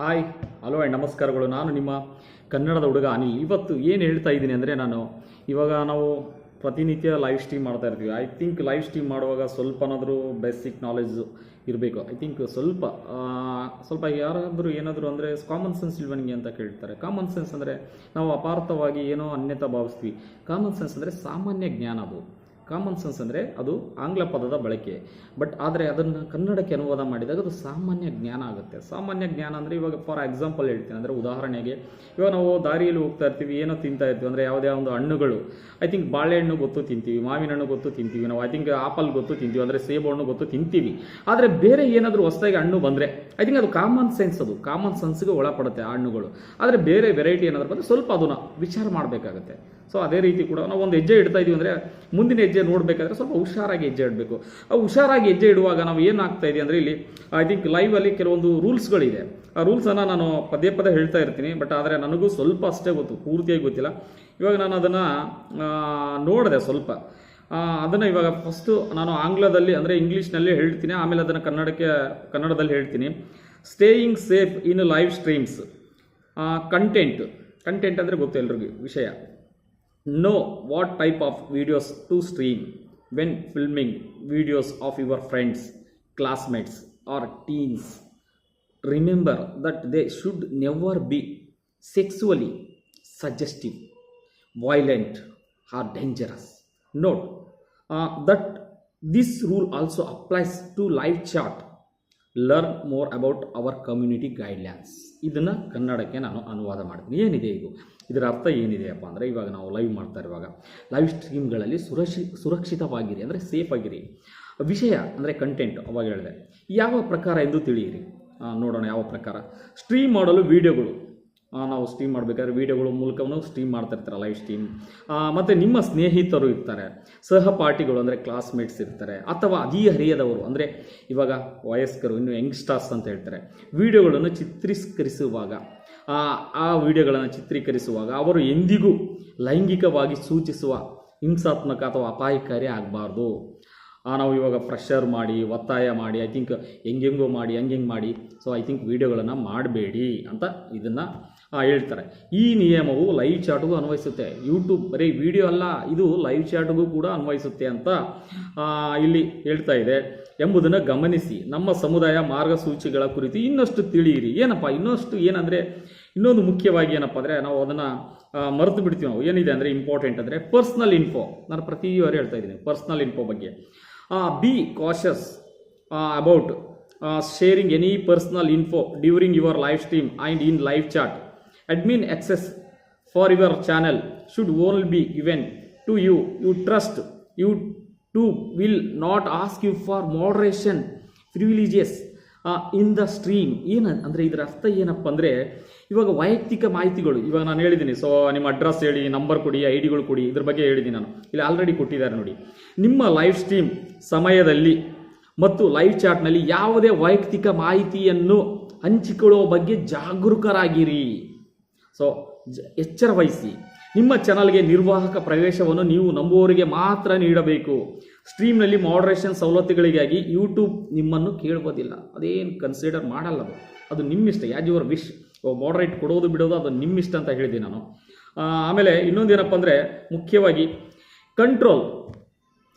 Hi hello and ನಮಸ್ಕಾರಗಳು. ನಾನು ನಿಮ್ಮ ಕನ್ನಡದ ಹುಡುಗ ಅನಿಲ್. ಇವತ್ತು ಏನು ಹೇಳ್ತಾ ಇದ್ದೀನಿ ಅಂದರೆ ನಾನು ಇವಾಗ ನಾವು ಪ್ರತಿನಿತ್ಯ ಲೈವ್ ಸ್ಟ್ರೀಮ್ ಮಾಡ್ತಾ ಇರ್ತೀವಿ. ಐ ಥಿಂಕ್ ಲೈವ್ ಸ್ಟ್ರೀಮ್ ಮಾಡುವಾಗ ಸ್ವಲ್ಪನಾದರೂ ಬೇಸಿಕ್ ನಾಲೆಜ್ ಇರಬೇಕು. ಐ ಥಿಂಕ್ ಸ್ವಲ್ಪ ಸ್ವಲ್ಪ ಯಾರಾದರೂ ಏನಾದರೂ ಅಂದರೆ ಕಾಮನ್ ಸೆನ್ಸ್ ಇಲ್ವನಿಗೆ ಅಂತ ಕೇಳ್ತಾರೆ. ಕಾಮನ್ ಸೆನ್ಸ್ ಅಂದರೆ ನಾವು ಅಪಾರ್ಥವಾಗಿ ಏನೋ ಅನ್ಯತಾ ಭಾವಿಸ್ತೀವಿ. ಕಾಮನ್ ಸೆನ್ಸ್ ಅಂದರೆ ಸಾಮಾನ್ಯ ಜ್ಞಾನ ಅದು. ಕಾಮನ್ ಸೆನ್ಸ್ ಅಂದರೆ ಅದು ಆಂಗ್ಲ ಪದದ ಬಳಕೆ. ಬಟ್ ಆದರೆ ಅದನ್ನು ಕನ್ನಡಕ್ಕೆ ಅನುವಾದ ಮಾಡಿದಾಗ ಅದು ಸಾಮಾನ್ಯ ಜ್ಞಾನ ಆಗುತ್ತೆ. ಸಾಮಾನ್ಯ ಜ್ಞಾನ ಅಂದರೆ ಇವಾಗ ಫಾರ್ ಎಕ್ಸಾಂಪಲ್ ಹೇಳ್ತೀನಿ. ಅಂದರೆ ಉದಾಹರಣೆಗೆ ಇವಾಗ ನಾವು ದಾರಿಯಲ್ಲಿ ಹೋಗ್ತಾ ಇರ್ತೀವಿ, ಏನೋ ತಿಂತಾ ಇರ್ತೀವಿ, ಅಂದರೆ ಯಾವುದೇ ಒಂದು ಹಣ್ಣುಗಳು. ಐ ಥಿಂಕ್ ಬಾಳೆಹಣ್ಣು ಗೊತ್ತು ತಿಂತೀವಿ ಮಾವಿನ ಹಣ್ಣು ಗೊತ್ತು ತಿಂತೀವಿ ನಾವು. ಐ ಥಿಂಕ್ ಆಪಲ್ ಗೊತ್ತು ತಿಂತೀವಿ, ಅಂದರೆ ಸೇಬು ಹಣ್ಣು ಗೊತ್ತು ತಿಂತೀವಿ. ಆದರೆ ಬೇರೆ ಏನಾದರೂ ಹೊಸದಾಗಿ ಹಣ್ಣು ಬಂದರೆ ಐ ಥಿಂಕ್ ಅದು ಕಾಮನ್ ಸೆನ್ಸ್ ಅದು. ಕಾಮನ್ ಸೆನ್ಸ್ಗೆ ಒಳಪಡುತ್ತೆ ಆ ಹಣ್ಣುಗಳು. ಆದರೆ ಬೇರೆ ವೆರೈಟಿ ಏನಾದರೂ ಬಂದರೆ ಸ್ವಲ್ಪ ಅದನ್ನು ವಿಚಾರ ಮಾಡಬೇಕಾಗುತ್ತೆ. ಸೊ ಅದೇ ರೀತಿ ಕೂಡ ನಾವು ಒಂದು ಹೆಜ್ಜೆ ಇಡ್ತಾ ಇದೀವಿ ಅಂದರೆ ಮುಂದಿನ ಹೆಜ್ಜೆ ನೋಡಬೇಕಾದ್ರೆ ಸ್ವಲ್ಪ ಹುಷಾರಾಗಿ ಹೆಜ್ಜೆ ಇಡಬೇಕು. ಆ ಹುಷಾರಾಗಿ ಹೆಜ್ಜೆ ಇಡುವಾಗ ನಾವು ಏನಾಗ್ತಾ ಇದೆ ಅಂದರೆ ಇಲ್ಲಿ ಐ ಥಿಂಕ್ ಲೈವಲ್ಲಿ ಕೆಲವೊಂದು ರೂಲ್ಸ್ಗಳಿದೆ ಆ ರೂಲ್ಸನ್ನು ನಾನು ಪದೇ ಪದೇ ಹೇಳ್ತಾ ಇರ್ತೀನಿ ಬಟ್ ಆದರೆ ನನಗೂ ಸ್ವಲ್ಪ ಅಷ್ಟೇ ಗೊತ್ತು, ಪೂರ್ತಿಯಾಗಿ ಗೊತ್ತಿಲ್ಲ. ಇವಾಗ ನಾನು ಅದನ್ನು ನೋಡಿದೆ ಸ್ವಲ್ಪ. ಅದನ್ನು ಇವಾಗ ಫಸ್ಟು ನಾನು ಆಂಗ್ಲದಲ್ಲಿ ಅಂದರೆ ಇಂಗ್ಲೀಷ್ನಲ್ಲಿ ಹೇಳ್ತೀನಿ, ಆಮೇಲೆ ಅದನ್ನು ಕನ್ನಡಕ್ಕೆ, ಕನ್ನಡದಲ್ಲಿ ಹೇಳ್ತೀನಿ. Staying safe in live streams content content ಅಂದರೆ ಗೊತ್ತು ಎಲ್ರಿಗೂ, ವಿಷಯ. know what type of videos to stream when filming videos of your friends, classmates or teens. Remember that they should never be sexually suggestive, violent or dangerous. Note uh, that this rule also applies to live chat learn more about our community guidelines ಇದನ್ನು ಕನ್ನಡಕ್ಕೆ ನಾನು ಅನುವಾದ ಮಾಡ್ತೀನಿ ಏನಿದೆ ಇದು? ಇದರ ಅರ್ಥ ಏನಿದೆಯಪ್ಪ ಅಂದರೆ ಇವಾಗ ನಾವು ಲೈವ್ ಮಾಡ್ತಾ ಇರುವಾಗ ಲೈವ್ ಸ್ಟ್ರೀಮ್ಗಳಲ್ಲಿ ಸುರಕ್ಷಿ, ಸುರಕ್ಷಿತವಾಗಿರಿ ಅಂದರೆ ಸೇಫ್ ಆಗಿರಿ. ವಿಷಯ ಅಂದರೆ ಕಂಟೆಂಟ್ ಅವಾಗ ಹೇಳಿದೆ. ಯಾವ ಪ್ರಕಾರ ಎಂದು ತಿಳಿಯಿರಿ. ನೋಡೋಣ ಯಾವ ಪ್ರಕಾರ. ಸ್ಟ್ರೀಮ್ ಮಾಡಲು ವಿಡಿಯೋಗಳು ನಾವು ಸ್ಟ್ರೀಮ್ ಮಾಡಬೇಕಾದ್ರೆ ವೀಡಿಯೋಗಳ ಮೂಲಕವೂ ಸ್ಟ್ರೀಮ್ ಮಾಡ್ತಾ ಇರ್ತಾರೆ ಲೈವ್ ಸ್ಟ್ರೀಮ್ ಮತ್ತು ನಿಮ್ಮ ಸ್ನೇಹಿತರು ಇರ್ತಾರೆ. ಸಹಪಾಠಿಗಳು ಅಂದರೆ ಕ್ಲಾಸ್ಮೇಟ್ಸ್ ಇರ್ತಾರೆ. ಅಥವಾ ಅದೀ ಹರಿಯದವರು ಅಂದರೆ ಇವಾಗ ವಯಸ್ಕರು, ಇನ್ನು ಯಂಗ್ಸ್ಟರ್ಸ್ ಅಂತ ಹೇಳ್ತಾರೆ. ವಿಡಿಯೋಗಳನ್ನು ಚಿತ್ರೀಕರಿಸುವಾಗ, ಆ ವಿಡಿಯೋಗಳನ್ನು ಚಿತ್ರೀಕರಿಸುವಾಗ ಅವರು ಎಂದಿಗೂ ಲೈಂಗಿಕವಾಗಿ ಸೂಚಿಸುವ ಹಿಂಸಾತ್ಮಕ ಅಥವಾ ಅಪಾಯಕಾರಿ ಆಗಬಾರ್ದು. ನಾವು ಇವಾಗ ಪ್ರೆಷರ್ ಮಾಡಿ, ಒತ್ತಾಯ ಮಾಡಿ ಐ ಥಿಂಕ್ ಹೆಂಗೆಂಗೋ ಮಾಡಿ, ಹಂಗೆಂಗೆ ಮಾಡಿ. ಸೊ ಐ ಥಿಂಕ್ ವೀಡಿಯೋಗಳನ್ನು ಮಾಡಬೇಡಿ ಅಂತ ಇದನ್ನು ಹೇಳ್ತಾರೆ. ಈ ನಿಯಮವು ಲೈವ್ ಚಾಟ್ಗೂ ಅನ್ವಯಿಸುತ್ತೆ. ಯೂಟ್ಯೂಬ್ ಬರೀ ವಿಡಿಯೋ ಅಲ್ಲ, ಇದು ಲೈವ್ ಚಾಟ್ಗೂ ಕೂಡ ಅನ್ವಯಿಸುತ್ತೆ ಅಂತ ಇಲ್ಲಿ ಹೇಳ್ತಾ ಇದೆ. ಎಂಬುದನ್ನು ಗಮನಿಸಿ. ನಮ್ಮ ಸಮುದಾಯ ಮಾರ್ಗಸೂಚಿಗಳ ಕುರಿತು ಇನ್ನಷ್ಟು ತಿಳಿಯಿರಿ. ಏನಪ್ಪ, ಇನ್ನಷ್ಟು ಏನಂದರೆ, ಇನ್ನೊಂದು ಮುಖ್ಯವಾಗಿ ಏನಪ್ಪ ಅಂದರೆ, ನಾವು ಅದನ್ನು ಮರೆತು ಬಿಡ್ತೀವಿ ನಾವು. ಏನಿದೆ ಅಂದರೆ ಇಂಪಾರ್ಟೆಂಟ್ ಅಂದರೆ ಪರ್ಸ್ನಲ್ ಇನ್ಫೋ ನಾನು ಪ್ರತಿ ವಾರ ಹೇಳ್ತಾ ಇದ್ದೀನಿ ಪರ್ಸ್ನಲ್ ಇನ್ಫೋ ಬಗ್ಗೆ. Be cautious about sharing any personal info during your live stream and in live chat admin access for your channel should only be even to you you trust you to will not ask you for moderation privileges in the stream ಏನು, ಅಂದರೆ ಇದರ ಅರ್ಥ ಏನಪ್ಪ ಅಂದರೆ ಇವಾಗ ವೈಯಕ್ತಿಕ ಮಾಹಿತಿಗಳು, ಇವಾಗ ನಾನು ಹೇಳಿದ್ದೀನಿ ಸೊ ನಿಮ್ಮ ಅಡ್ರೆಸ್ ಹೇಳಿ ನಂಬರ್ ಕೊಡಿ ಐ ಡಿಗಳು ಕೊಡಿ, ಇದ್ರ ಬಗ್ಗೆ ಹೇಳಿದ್ದೀನಿ ನಾನು. ಇಲ್ಲಿ ಆಲ್ರೆಡಿ ಕೊಟ್ಟಿದ್ದಾರೆ ನೋಡಿ. ನಿಮ್ಮ ಲೈವ್ ಸ್ಟ್ರೀಮ್ ಸಮಯದಲ್ಲಿ ಮತ್ತು ಲೈವ್ ಚಾಟ್ನಲ್ಲಿ ಯಾವುದೇ ವೈಯಕ್ತಿಕ ಮಾಹಿತಿಯನ್ನು ಹಂಚಿಕೊಳ್ಳುವ ಬಗ್ಗೆ ಜಾಗರೂಕರಾಗಿರಿ. ಸೊ ಎಚ್ಚರ ವಹಿಸಿ ನಿಮ್ಮ ಚಾನಲ್ಗೆ ನಿರ್ವಾಹಕ ಪ್ರವೇಶವನ್ನು ನೀವು ನಂಬುವವರಿಗೆ ಮಾತ್ರ ನೀಡಬೇಕು. ಸ್ಟ್ರೀಮ್ನಲ್ಲಿ ಮಾಡ್ರೇಷನ್ ಸವಲತ್ತುಗಳಿಗಾಗಿ ಯೂಟ್ಯೂಬ್ ನಿಮ್ಮನ್ನು ಕೇಳುವುದಿಲ್ಲ. ಅದೇನು ಕನ್ಸಿಡರ್ ಮಾಡಲ್ಲ ಅದು ನಿಮ್ಮಿಷ್ಟ, ಯಾಜ್ ಯುವರ್ ವಿಶ್ ಮಾಡರೇಟ್ ಕೊಡೋದು ಬಿಡೋದು ಅದು ನಿಮ್ಮ ಇಷ್ಟ ಅಂತ ಹೇಳಿದ್ದೀನಿ ನಾನು. ಆಮೇಲೆ ಇನ್ನೊಂದೇನಪ್ಪ ಅಂದರೆ ಮುಖ್ಯವಾಗಿ ಕಂಟ್ರೋಲ್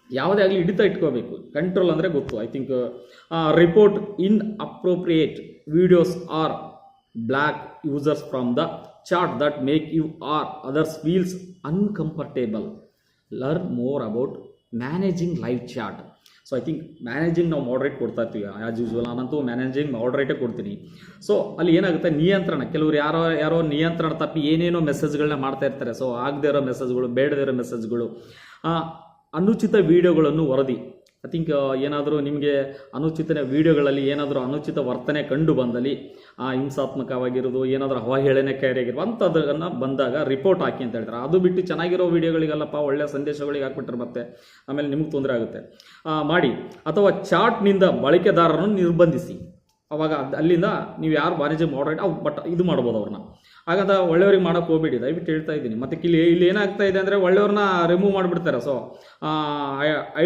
ಯಾವುದೇ ಆಗಲಿ ಹಿಡಿತ ಇಟ್ಕೋಬೇಕು. ಕಂಟ್ರೋಲ್ ಅಂದರೆ ಗೊತ್ತು. I think report inappropriate videos or block users from the chat that make you or others feels uncomfortable learn more about managing live chat so I think managing ನಾವು ಮಾಡ್ರೇಟ್ ಕೊಡ್ತಾ ಇರ್ತೀವಿ as usual ನಾನಂತೂ managing ಮಾಡ್ರೇಟೇ ಕೊಡ್ತೀನಿ. So ಅಲ್ಲಿ ಏನಾಗುತ್ತೆ? ನಿಯಂತ್ರಣ. ಕೆಲವರು ಯಾರೋ ಯಾರೋ ನಿಯಂತ್ರಣ ತಪ್ಪಿ ಏನೇನೋ ಮೆಸೇಜ್ಗಳನ್ನ ಮಾಡ್ತಾ ಇರ್ತಾರೆ. ಸೊ ಆಗದೇ ಇರೋ ಮೆಸೇಜ್ಗಳು ಬೇಡದೇ ಇರೋ ಮೆಸೇಜ್ಗಳು ಅನುಚಿತ ವಿಡಿಯೋಗಳನ್ನು ವರದಿ. ಐ ಥಿಂಕ್ ಏನಾದರೂ ನಿಮಗೆ ಅನುಚಿತ ವೀಡಿಯೋಗಳಲ್ಲಿ ಏನಾದರೂ ಅನುಚಿತ ವರ್ತನೆ ಕಂಡು ಬಂದಲ್ಲಿ ಆ, ಹಿಂಸಾತ್ಮಕವಾಗಿರೋದು ಏನಾದರೂ ಅವಹೇಳನಕಾರಿಯಾಗಿರೋ ಅಂಥದ್ದನ್ನು ಬಂದಾಗ ರಿಪೋರ್ಟ್ ಹಾಕಿ ಅಂತ ಹೇಳ್ತಾರೆ. ಅದು ಬಿಟ್ಟು ಚೆನ್ನಾಗಿರೋ ವೀಡಿಯೋಗಳಿಗೆಲ್ಲಪ್ಪ ಒಳ್ಳೆಯ ಸಂದೇಶಗಳಿಗೆ ಹಾಕ್ಬಿಟ್ರೆ ಮತ್ತೆ ಆಮೇಲೆ ನಿಮಗೆ ತೊಂದರೆ ಆಗುತ್ತೆ. ಮಾಡಿ ಅಥವಾ ಚಾಟ್ನಿಂದ ಬಳಕೆದಾರರನ್ನು ನಿರ್ಬಂಧಿಸಿ. ಅವಾಗ ಅಲ್ಲಿಂದ ನೀವು ಯಾರು ವಾಣಿಜ್ಯ ಮಾಡ್ರೇಟ್ ಬಟ್ ಇದು ಮಾಡ್ಬೋದು ಅವ್ರನ್ನ. ಹಾಗಂತ ಒಳ್ಳೆಯವ್ರಿಗೆ ಮಾಡೋಕೆ ಹೋಗ್ಬೇಡಿ, ದಯವಿಟ್ಟು ಹೇಳ್ತಾ ಇದ್ದೀನಿ. ಮತ್ತೆ ಇಲ್ಲಿ ಇಲ್ಲಿ ಏನಾಗ್ತಾ ಇದೆ ಅಂದರೆ ಒಳ್ಳೆಯವ್ರನ್ನ ರಿಮೂವ್ ಮಾಡಿಬಿಡ್ತಾರೆ. ಸೊ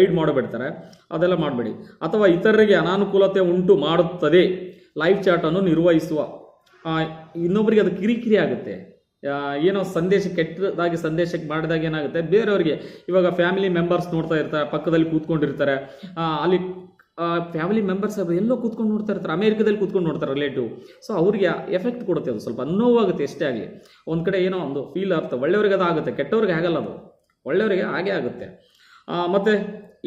ಐಡ್ ಮಾಡಿಬಿಡ್ತಾರೆ. ಅದೆಲ್ಲ ಮಾಡಬೇಡಿ. ಅಥವಾ ಇತರರಿಗೆ ಅನಾನುಕೂಲತೆ ಉಂಟು ಮಾಡುತ್ತದೆ. ಲೈವ್ ಚಾಟನ್ನು ನಿರ್ವಹಿಸುವ. ಇನ್ನೊಬ್ಬರಿಗೆ ಅದು ಕಿರಿಕಿರಿ ಆಗುತ್ತೆ. ಏನೋ ಸಂದೇಶ ಕೆಟ್ಟದಾಗಿ ಸಂದೇಶಕ್ಕೆ ಮಾಡಿದಾಗ ಏನಾಗುತ್ತೆ? ಬೇರೆಯವ್ರಿಗೆ ಇವಾಗ ಫ್ಯಾಮಿಲಿ ಮೆಂಬರ್ಸ್ ನೋಡ್ತಾ ಇರ್ತಾರೆ, ಪಕ್ಕದಲ್ಲಿ ಕೂತ್ಕೊಂಡಿರ್ತಾರೆ. ಅಲ್ಲಿ ಫ್ಯಾಮಿಲಿ ಮೆಂಬರ್ಸ್ ಎಲ್ಲೋ ಕೂತ್ಕೊಂಡು ನೋಡ್ತಾ ಇರ್ತಾರೆ. ಅಮೇರಿಕದಲ್ಲಿ ಕೂತ್ಕೊಂಡು ನೋಡ್ತಾರೆ ರಿಲೇಟಿವ್ ಸೊ ಅವ್ರಿಗೆ ಎಫೆಕ್ಟ್ ಕೊಡುತ್ತೆ ಅದು. ಸ್ವಲ್ಪ ನೋವಾಗುತ್ತೆ ಎಷ್ಟೇ ಆಗಲಿ. ಒಂದು ಕಡೆ ಏನೋ ಒಂದು ಫೀಲ್ ಆಗ್ತದೆ ಒಳ್ಳೆಯವ್ರಿಗೆ ಅದು ಆಗುತ್ತೆ, ಕೆಟ್ಟವ್ರಿಗೆ ಆಗಲ್ಲ ಅದು. ಒಳ್ಳೆಯವರಿಗೆ ಹಾಗೆ ಆಗುತ್ತೆ. ಮತ್ತು ಮತ್ತೆ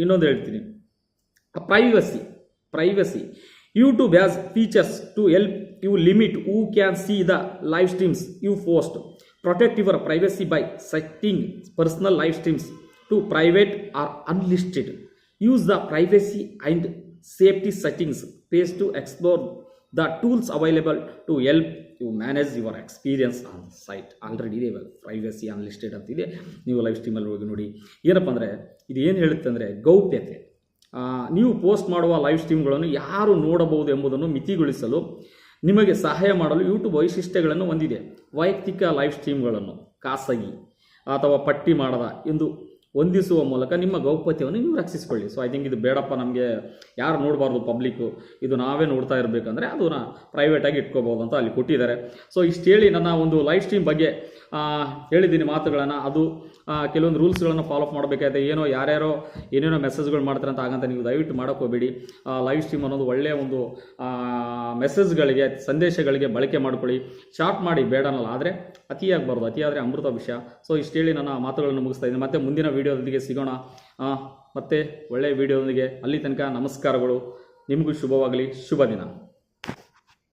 ಇನ್ನೊಂದು ಹೇಳ್ತೀನಿ. Privacy privacy YouTube has features to help you limit who can see the live streams you post protect your privacy by setting personal live streams to private or unlisted use the privacy and safety settings page to the the tools available to help you manage your experience on site already ಇದೆ ಇವಾಗ. Privacy unlisted ಅಂತಿದೆ ನೀವು live ಸ್ಟ್ರೀಮಲ್ಲಿ ಹೋಗಿ ನೋಡಿ. ಏನಪ್ಪ ಅಂದರೆ, ಇದು ಏನು ಹೇಳುತ್ತೆ ಅಂದರೆ, ಗೌಪ್ಯತೆ. ನೀವು ಪೋಸ್ಟ್ ಮಾಡುವ ಲೈವ್ ಸ್ಟ್ರೀಮ್ಗಳನ್ನು ಯಾರು ನೋಡಬಹುದು ಎಂಬುದನ್ನು ಮಿತಿಗೊಳಿಸಲು ನಿಮಗೆ ಸಹಾಯ ಮಾಡಲು ಯೂಟ್ಯೂಬ್ ವೈಶಿಷ್ಟ್ಯಗಳನ್ನು ಹೊಂದಿದೆ. ವೈಯಕ್ತಿಕ ಲೈವ್ ಸ್ಟ್ರೀಮ್ಗಳನ್ನು ಖಾಸಗಿ ಅಥವಾ ಪಟ್ಟಿ ಮಾಡದ ಎಂದು ಹೊಂದಿಸುವ ಮೂಲಕ ನಿಮ್ಮ ಗೌಪ್ಯತೆಯನ್ನು ನೀವು ರಕ್ಷಿಸಿಕೊಳ್ಳಿ. ಸೊ ಐ ಥಿಂಕ್ ಇದು ಬೇಡಪ್ಪ ನಮಗೆ. ಯಾರು ನೋಡಬಾರ್ದು ಪಬ್ಲಿಕ್ಕು ಇದು ನಾವೇ ನೋಡ್ತಾ ಇರಬೇಕಂದ್ರೆ ಅದನ್ನು ಪ್ರೈವೇಟಾಗಿ ಇಟ್ಕೋಬೋದು ಅಂತ ಅಲ್ಲಿ ಕೊಟ್ಟಿದ್ದಾರೆ. ಸೊ ಇಷ್ಟು ಹೇಳಿ ನನ್ನ ಒಂದು ಲೈವ್ ಸ್ಟ್ರೀಮ್ ಬಗ್ಗೆ ಹೇಳಿದ್ದೀನಿ ಮಾತುಗಳನ್ನು. ಅದು ಕೆಲವೊಂದು ರೂಲ್ಸ್ಗಳನ್ನು ಫಾಲೋ ಅಪ್ ಮಾಡಬೇಕಾಗಿದೆ ಏನೋ ಯಾರ್ಯಾರೋ ಏನೇನೋ ಮೆಸೇಜ್ಗಳು ಮಾಡ್ತಾರೆ ಅಂತ ಹಾಗಂತ ನೀವು ದಯವಿಟ್ಟು ಮಾಡೋಕೆ ಹೋಗಬೇಡಿ. ಲೈವ್ ಸ್ಟ್ರೀಮ್ ಅನ್ನೋದು ಒಳ್ಳೆಯ ಒಂದು ಮೆಸೇಜ್ಗಳಿಗೆ ಸಂದೇಶಗಳಿಗೆ ಬಳಕೆ ಮಾಡ್ಕೊಳ್ಳಿ. ಶಾರ್ಟ್ ಮಾಡಿ ಬೇಡ ಅನ್ನಲ್ಲ, ಆದರೆ ಅತಿಯಾಗಬಾರ್ದು. ಅತಿಯಾದರೆ ಅಮೃತ ವಿಷಯ. ಸೊ ಇಷ್ಟು ಹೇಳಿ ನನ್ನ ಮಾತುಗಳನ್ನು ಮುಗಿಸ್ತಾ ಇದ್ದೀನಿ. ಮತ್ತೆ ಮುಂದಿನ ವೀಡಿಯೋದೊಂದಿಗೆ ಸಿಗೋಣ. ಮತ್ತೆ ಒಳ್ಳೆಯ ವೀಡಿಯೋದೊಂದಿಗೆ ಅಲ್ಲಿ ತನಕ ನಮಸ್ಕಾರಗಳು. ನಿಮಗೂ ಶುಭವಾಗಲಿ. ಶುಭ ದಿನ.